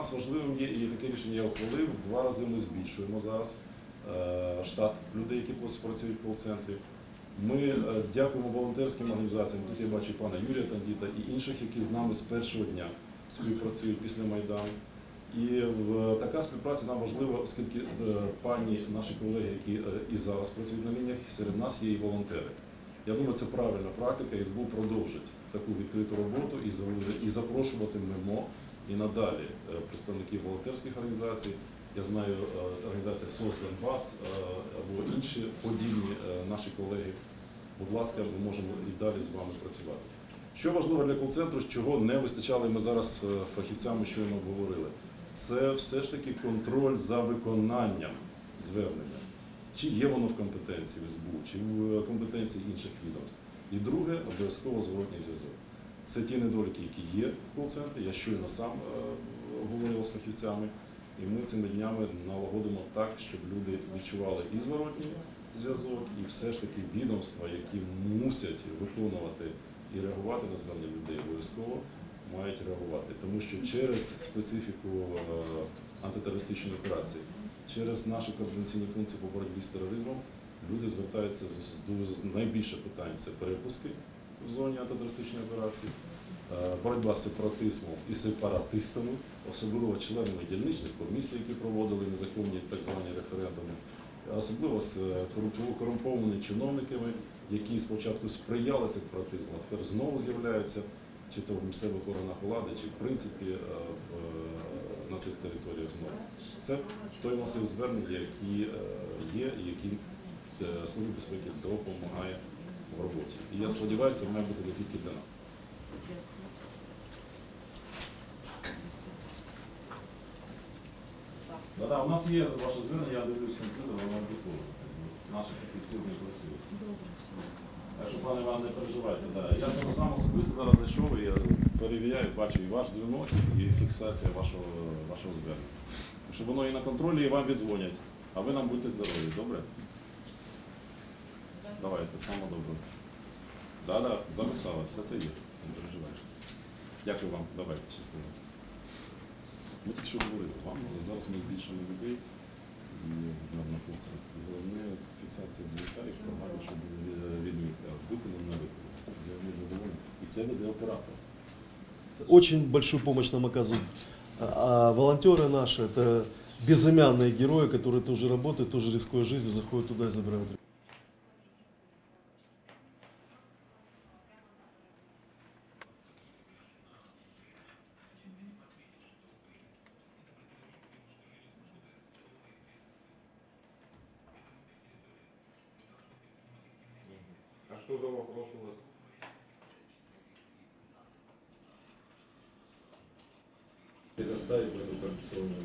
нас важливим є і таке рішення я ухвалив. Два рази ми збільшуємо зараз е, штат людей, які працюють в кол-центрі. Ми е, дякуємо волонтерським організаціям. Тут я бачу пана Юрія Тандіта і інших, які з нами з першого дня співпрацюють після Майдану. І така співпраця нам важлива, оскільки е, пані, наші колеги, які і зараз працюють на лініях, серед нас є і волонтери. Я думаю, це правильна практика, і СБУ продовжить таку відкриту роботу і, за- і запрошуватимемо і надалі е, представників волонтерських організацій. Я знаю е, організація СОС Донбас е, або інші подібні наші колеги. Будь ласка, ми можемо і далі з вами працювати. Що важливо для кол-центру, чого не вистачало, ми зараз фахівцями щойно обговорили, це все ж таки контроль за виконанням звернення. Чи є воно в компетенції СБУ, чи в компетенції інших відомств. І друге, обов'язково зворотній зв'язок. Це ті недоліки, які є в кол-центрі. Я щойно сам е, обговорював з фахівцями, і ми цими днями налагодимо так, щоб люди відчували і зворотній зв'язок, і все ж таки відомства, які мусять виконувати і реагувати на звернення людей обов'язково, мають реагувати. Тому що через специфіку е, антитерористичної операції, через наші координаційні функції по боротьбі з тероризмом, люди звертаються з найбільше питань це перепуски в зоні антитерористичної операції, е, боротьба з сепаратизмом і сепаратистами, особливо членами дільничних комісій, які проводили незаконні так звані референдуми, особливо з е, корумпованими чиновниками, які спочатку сприяли сепаратизму, а тепер знову з'являються чи то в місцевих органах влади, чи в принципі е, на цих територіях знову. Це той масив звернень, які е, є і які е, Служба безпеки допомагає в роботі. І я сподіваюся, це має бути не тільки для нас. Да, да, у нас є ваше звернення, я дивлюсь комп'ютер, воно готове. Наші фахівці з ним працюють. Так що, пане Іван, не переживайте. Да. Я сам сам особисто зараз зайшов і я перевіряю, бачу і ваш дзвінок, і фіксація вашого, вашого звернення. Так що воно і на контролі, і вам віддзвонять. А ви нам будьте здорові, добре? Давайте, само добре. Да, да, записала, все це є. Не переживайте. Дякую вам, давайте, щасливо. Ми тільки що говорили вам, але зараз ми збільшимо людей і на, на концерт. Головне фіксація дзвінка і програми, щоб е, відмітка виконано не виконано. Заявник задоволений. І це веде оператор. Очень большую помощь нам оказывают а, а волонтеры наши. Это безымянные герои, которые тоже работают, тоже рискуя жизнью, заходят туда и забирают. Що за вопрос у вас? Предоставить эту компьютерную